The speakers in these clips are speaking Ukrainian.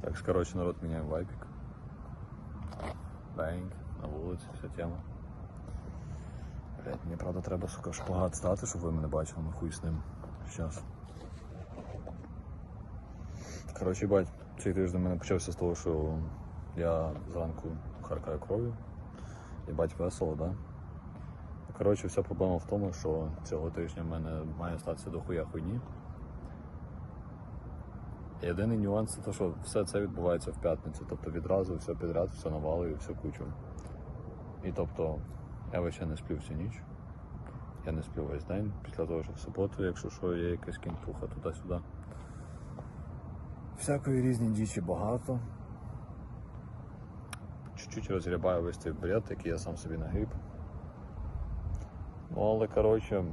Так що, коротше, народ міняє вайпік. Бенг, на вулиці, вся тема. Блять, мені правда треба, сука, шпагат стати, щоб ви мене бачили, ну хуй з ним. Щас. Коротше, бать, цей тиждень мене почався з того, що я зранку харкаю кров'ю. І бать весело, да? Коротше, вся проблема в тому, що цього тижня в мене має статися дохуя хуйні. Єдиний нюанс це те, що все це відбувається в п'ятницю. Тобто відразу все підряд, все навалою, все кучу. І тобто я весь не сплю всю ніч. Я не сплю весь день після того, що в суботу, якщо що, є якась кінтуха туди-сюди. Всякої різні дічі багато. Чуть-чуть розгрібаю весь цей бред, який я сам собі нагріб. Ну, але коротше,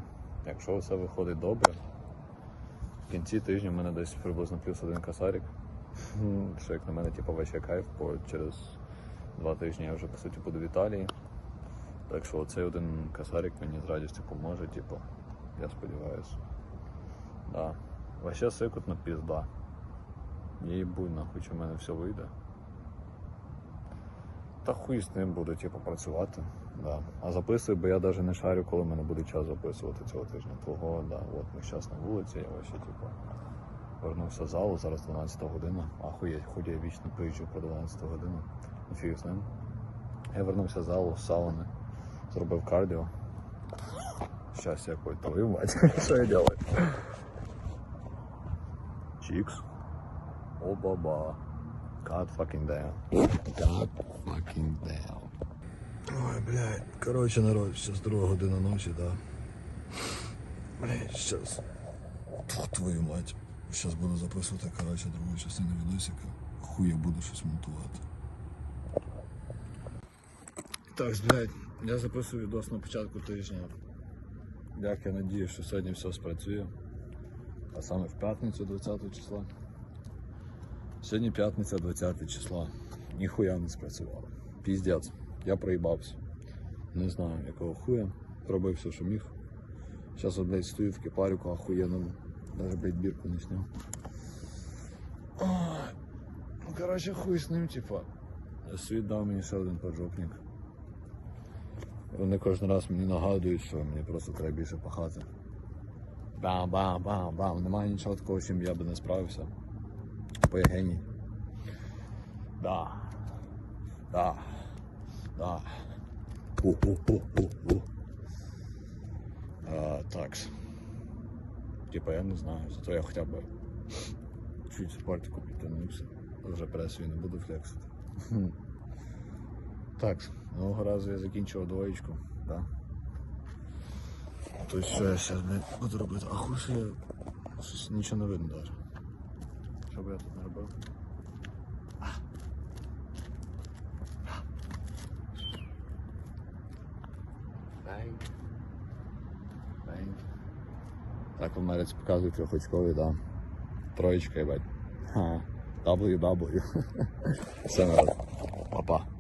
якщо все виходить добре, в кінці тижня в мене десь приблизно плюс один косарик. Що як на мене, типу, весь кайф, бо через два тижні я вже по суті буду в Італії. Так що цей один косарик мені з радістю поможе, типу, я сподіваюся. Да. Вообще сикотно пізда. Їй будь нахуй, в мене все вийде. Та хуй з ним буду, типу, працювати. Да. А записую, бо я навіть не шарю, коли в мене буде час записувати цього тижня. Того, да, от ми зараз на вулиці, я вообще, типу, вернувся з залу, зараз 12 година. Ахуєть, хуй я вічно приїжджу про 12 годину. Ну, Фіг з ним. Я вернувся з залу, з сауни, зробив кардіо. Щас я твою мать. Що я делаю? Чікс. О-баба. God fucking damn. God fucking damn. Ой, блядь. Короче, народ, сейчас друга година ночі, да. Блядь, сейчас. Фух, твою мать. Сейчас буду записувати, короче, другу частину відосика. Хуй я буду щось монтувати. Так, блядь, я записую відос на початку тижня. Як я надію, що сьогодні все спрацює. А саме в п'ятницю 20 числа. Сьогодні п'ятниця 20 числа. Ніхуя не спрацювало. Піздець. Я проїбався. Не знаю, якого хуя. Робив все, що міг. Зараз, блядь, стою в кипаріку охуєнному. Даже, блядь, бірку не сняв. Ну, короче, хуй з ним, типа. Світ дав мені ще один поджопник. Вони кожен раз мені нагадують, що мені просто треба більше пахати. Бам-бам-бам-бам. Немає нічого такого, чим я би не справився. Бо я геній. Да. Да. Да. Пу-пу-пу-пу-пу. А, такс. Типа я не знаю, зато я хоча б чуть спортику підтягнувся. Вже пресою не буду флексити. Так, нового разу я закінчив двоєчку, да. То що я зараз буду робити? А хуй щось нічого не видно даже. Що би я тут не робив? Так в Америці показують трьохочкові, да. Троєчка, ебать. Ха. WW. Все. Папа.